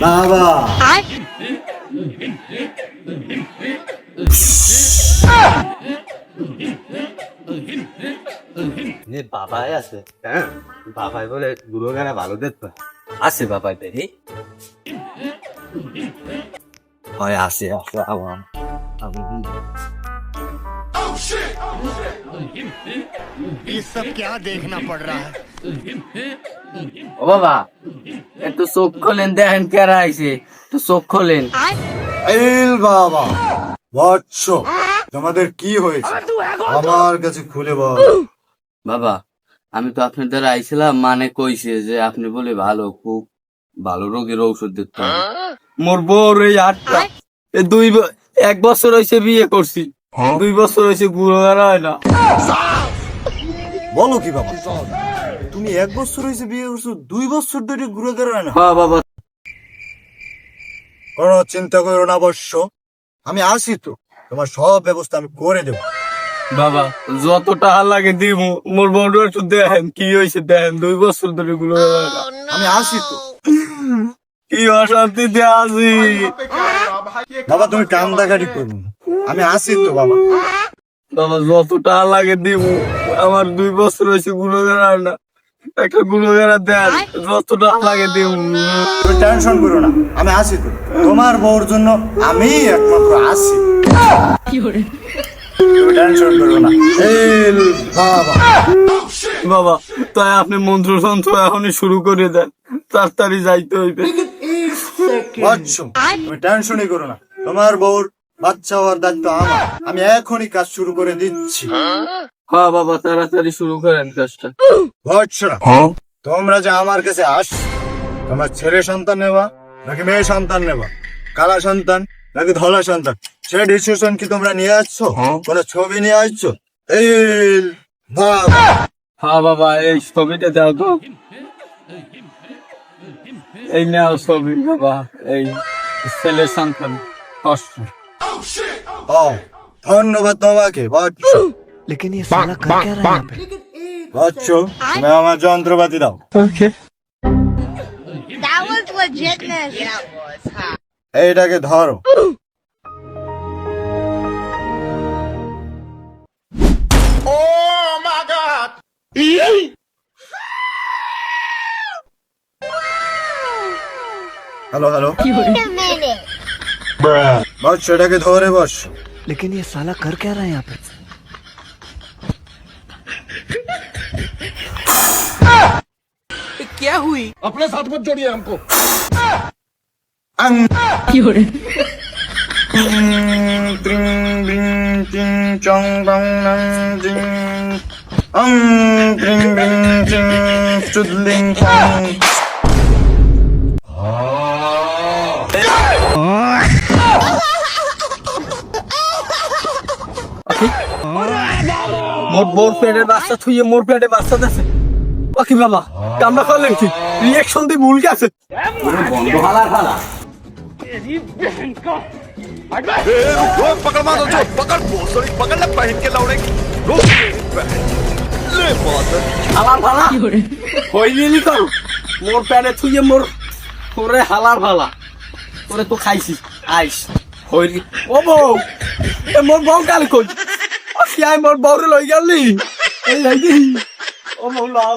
বাবা। বাবাই আছে। হ্যাঁ বাবাই বলে গুরু গানা ভালো দেখবে আছে বাবাই দেখি। হয়, আছে আছে, আমার। আমি- ये सब क्या देखना पड़ रहा है ও বাবা একটু চোখ খোলেন দেখেন কেরা আইছে একটু চোখ খোলেন এল বাবা বৎস তোমাদের কি হয়েছে আমার কাছে খুলে বল বাবা আমি তো আপনাদের আইছিলাম মানে কইছে যে আপনি বলে ভালো খুব ভালো রোগের ঔষধ দিতে হবে মোর বউর এই আটটা এ দুই ব- এক বছর হয়েছে বিয়ে করছি দুই বছর হয়েছে গুঁড়ো গাড়া হয় না। বলো কি বাবা? তুমি এক বছর হয়েছে বিয়ে করছ দুই বছর ধরে ঘুরে দাঁড়ায় না। হ্যাঁ বাবা। কোনো চিন্তা করো না অবশ্য। আমি আসি তো তোমার সব ব্যবস্থা আমি করে দেবো। বাবা যত টাকা লাগে দিব মোর বউর একটু দেখেন কি হয়েছে দেখেন দুই বছর ধরে গুঁড়ো গাড়া না। আমি আসি তো। কি অশান্তিতে আছি। বাবা তুমি কান্দাকাটি করো। না। আমি আসি তো বাবা। বাবা যত টাকা লাগে দিব। আমার দুই বছর হয়েছে গাড়া না। একটা গাড়া দেন যত টাকা লাগে দিব। তুমি টেনশন করো না আমি আসি তো। তোমার বউর জন্য আমি একমাত্র আসি তুমি টেনশন করো না। বাবা। বাবা তাই আপনি মন্ত্র তন্ত্র এখনই শুরু করে দেন। তাড়াতাড়ি যাইতে হইবে। টেনশনই করো না। তোমার বউর বাচ্চা হওয়ার দায়িত্ব আমার। আমি এখনই কাজ শুরু করে দিচ্ছি। হ্যাঁ বাবা তাড়াতাড়ি শুরু করেন কাজটা। বৎসরা তোমরা যে আমার কাছে আস তোমার ছেলে সন্তান নেবা নাকি মেয়ে সন্তান নেবা? কালা সন্তান নাকি ধলা সন্তান? সে ডিসিশন কি তোমরা নিয়ে আসছো? কোন ছবি নিয়ে আসছো? এই বাবা হ্যাঁ বাবা এই ছবিটা দাও তো। এই নাও ছবি বাবা এই ছেলে সন্তান কষ্ট। ও ধন্যবাদ তোমাকে বৎস लेकिन ये साला कर क्या रहा है यहाँ पे বৎস তুমি আমার যন্ত্রপাতি দাও That was legitness. That was, huh? এইটাকে ধরো হ্যালো হ্যালো बस चढ़ा के धोरे बस लेकिन ये साला कर क्या रहा है यहाँ पे? तो क्या हुई? अपने साथ मत जोड़िए हमको। अंग. মোর বোর পেটে বাচ্চা থুইয়ে মোর পেটে বাচ্চা দেছে। বাকি বাবা, কামড়া করলেন কি? রিয়েকশন দিয়ে ভুল গেছে। হালার ভালা মোর পেটে থুইয়ে মোর ওরে হালার ভালা। ওরে তো খাইছি, আইস। হই রে ও বউ, এ মোর বউ কাল কই? আই মোর বউরে লই গেলি এই এই ও লাও